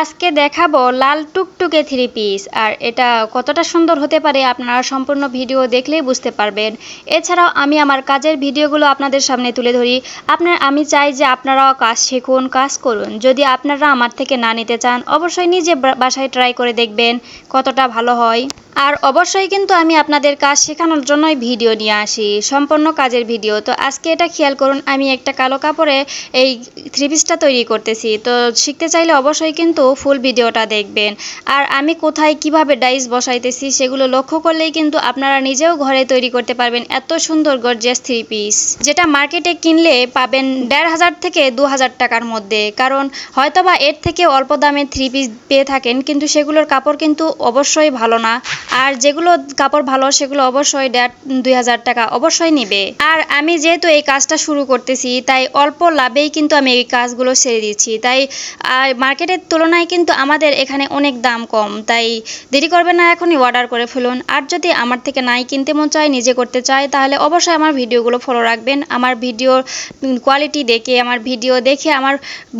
আজকে দেখাবো লাল টুকটুকে থ্রি পিস আর এটা কতটা সুন্দর হতে পারে আপনারা সম্পূর্ণ ভিডিও দেখলেই বুঝতে পারবেন। এছাড়াও আমি আমার কাজের ভিডিওগুলো আপনাদের সামনে তুলে ধরি। আপনার, আমি চাই যে আপনারাও কাজ শিখুন, কাজ করুন। যদি আপনারা আমার থেকে না নিতে চান, অবশ্যই নিজে বাসায় ট্রাই করে দেখবেন কতটা ভালো হয়। আর অবশ্যই কিন্তু আমি আপনাদের কাজ শেখানোর জন্যই ভিডিও নিয়ে আসি, সম্পূর্ণ কাজের ভিডিও। তো আজকে এটা খেয়াল করুন, আমি একটা কালো কাপড়ে এই থ্রি পিসটা তৈরি করতেছি। তো শিখতে চাইলে অবশ্যই কিন্তু ফুল ভিডিওটা দেখবেন। আর আমি কোথায় কীভাবে ডাইস বসাইতেছি সেগুলো লক্ষ্য করলেই কিন্তু আপনারা নিজেও ঘরে তৈরি করতে পারবেন এত সুন্দর, গর্জিয়াস থ্রি পিস যেটা মার্কেটে কিনলে পাবেন দেড় হাজার থেকে দু হাজার টাকার মধ্যে। কারণ হয়তোবা এর থেকে অল্প দামে থ্রি পিস পেয়ে থাকেন, কিন্তু সেগুলোর কাপড় কিন্তু অবশ্যই ভালো না। আর যেগুলো কাপড় ভালো, সেগুলো অবশ্যই দেড়, দুই হাজার টাকা অবশ্যই নিবে। আর আমি যেহেতু এই কাজটা শুরু করতেছি, তাই অল্প লাভেই কিন্তু আমি এই কাজগুলো সেরে দিচ্ছি। তাই মার্কেটের তুলনায় কিন্তু আমাদের এখানে অনেক দাম কম। তাই দেরি করবেন না, এখনই অর্ডার করে ফেলুন। আর যদি আমার থেকে নাই কিনতে মন চায়, নিজে করতে চায়, তাহলে অবশ্যই আমার ভিডিওগুলো ফলো রাখবেন। আমার ভিডিওর কোয়ালিটি দেখে, আমার ভিডিও দেখে, আমার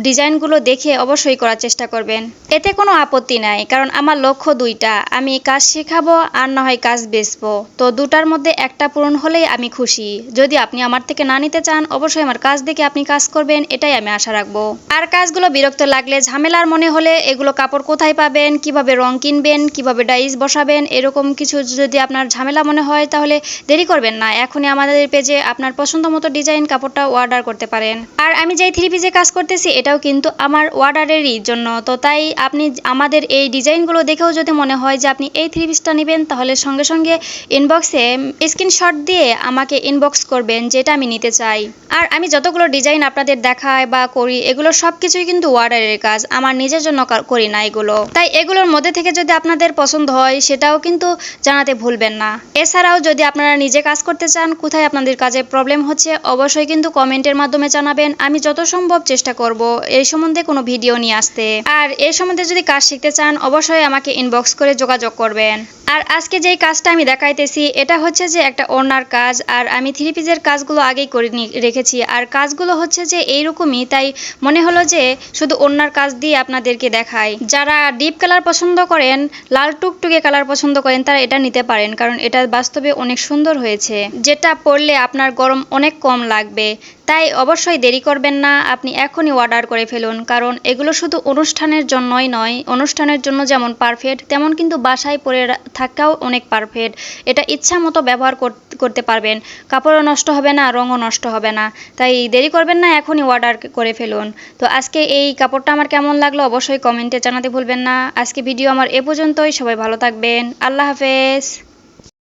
ডিজাইনগুলো দেখে অবশ্যই করার চেষ্টা করবেন। এতে কোনো আপত্তি নাই, কারণ আমার লক্ষ্য দুইটা। আমি কাজ শেখাবো আর না হয় কাজ বেচবো। তো দুটার মধ্যে একটা পূরণ হলেই আমি খুশি। যদি আপনি আমার থেকে না নিতে চান, অবশ্যই আমার কাজ দেখে আপনি কাজ করবেন, এটাই আমি আশা রাখব। আর কাজগুলো বিরক্ত লাগলে, ঝামেলার মনে হলে এগুলো কাপড় কোথায় পাবেন, কীভাবে রং কিনবেন, কীভাবে ডাইস বসাবেন, এরকম কিছু যদি আপনার ঝামেলা মনে হয়, তাহলে দেরি করবেন না। এখনই আমাদের পেজে আপনার পছন্দ মতো ডিজাইন কাপড়টা অর্ডার করতে পারেন। আর আমি যেই থ্রি পিসে কাজ করতেছি, এটাও কিন্তু আমার অর্ডারেরই জন্য। তো তাই আপনি আমাদের এই ডিজাইনগুলো দেখেও যদি মনে হয় যে আপনি এই থ্রি পিসটা নেবেন, তাহলে সঙ্গে সঙ্গে ইনবক্সে স্ক্রিনশট দিয়ে আমাকে ইনবক্স করবেন, যেটা আমি নিতে চাই। আর আমি যতগুলো ডিজাইন আপনাদের দেখাই বা করি, এগুলো সব কিছুই কিন্তু অর্ডারের কাজ। আমার নিজের জন্য করি না এগুলো। তাই এগুলোর মধ্যে থেকে যদি আপনাদের পছন্দ হয়, সেটাও কিন্তু জানাতে ভুলবেন না। এছাড়াও যদি আপনারা নিজে কাজ করতে চান, কোথায় আপনাদের কাজে প্রবলেম হচ্ছে, অবশ্যই কিন্তু কমেন্টের মাধ্যমে জানাবেন। আমি যত সম্ভব চেষ্টা করব এই সম্বন্ধে কোনো ভিডিও নিয়ে আসতে। আর এই সম্বন্ধে যদি কাজ শিখতে চান, অবশ্যই আমাকে ইনবক্স করে যোগাযোগ করবেন। আর আজকে যেই কাজটা আমি দেখাইতেছি, এটা হচ্ছে যে একটা ওনার কাজ, আর আমি থ্রি পিসের কাজগুলো আগেই করে রেখেছি। আর কাজগুলো হচ্ছে যে এইরকমই, তাই মনে হলো যে শুধু ওনার কাজ দিয়ে আপনাদেরকে দেখাই। যারা ডিপ কালার পছন্দ করেন, লাল টুকটুকে কালার পছন্দ করেন, তারা এটা নিতে পারেন, কারণ এটা বাস্তবে অনেক সুন্দর হয়েছে। যেটা পরলে আপনার গরম অনেক কম লাগবে। তাই অবশ্যই দেরি করবেন না, আপনি এখনই অর্ডার করে ফেলুন, কারণ এগুলো শুধু অনুষ্ঠানের জন্যই নয়, অনুষ্ঠানের জন্য যেমন পারফেক্ট, তেমন কিন্তু বাসায় পরে থাকাও অনেক পারফেক্ট এটা ইচ্ছা মতো ব্যবহার করতে পারবেন। কাপড়ও নষ্ট হবে না, রঙও নষ্ট হবে না। তাই দেরি করবেন না, এখনই অর্ডার করে ফেলুন। তো আজকে এই কাপড়টা আমার কেমন লাগল অবশ্যই কমেন্টে জানাতে ভুলবেন না। আজকে ভিডিও আমার এ পর্যন্তই। সবাই ভালো থাকবেন। আল্লাহ হাফেজ।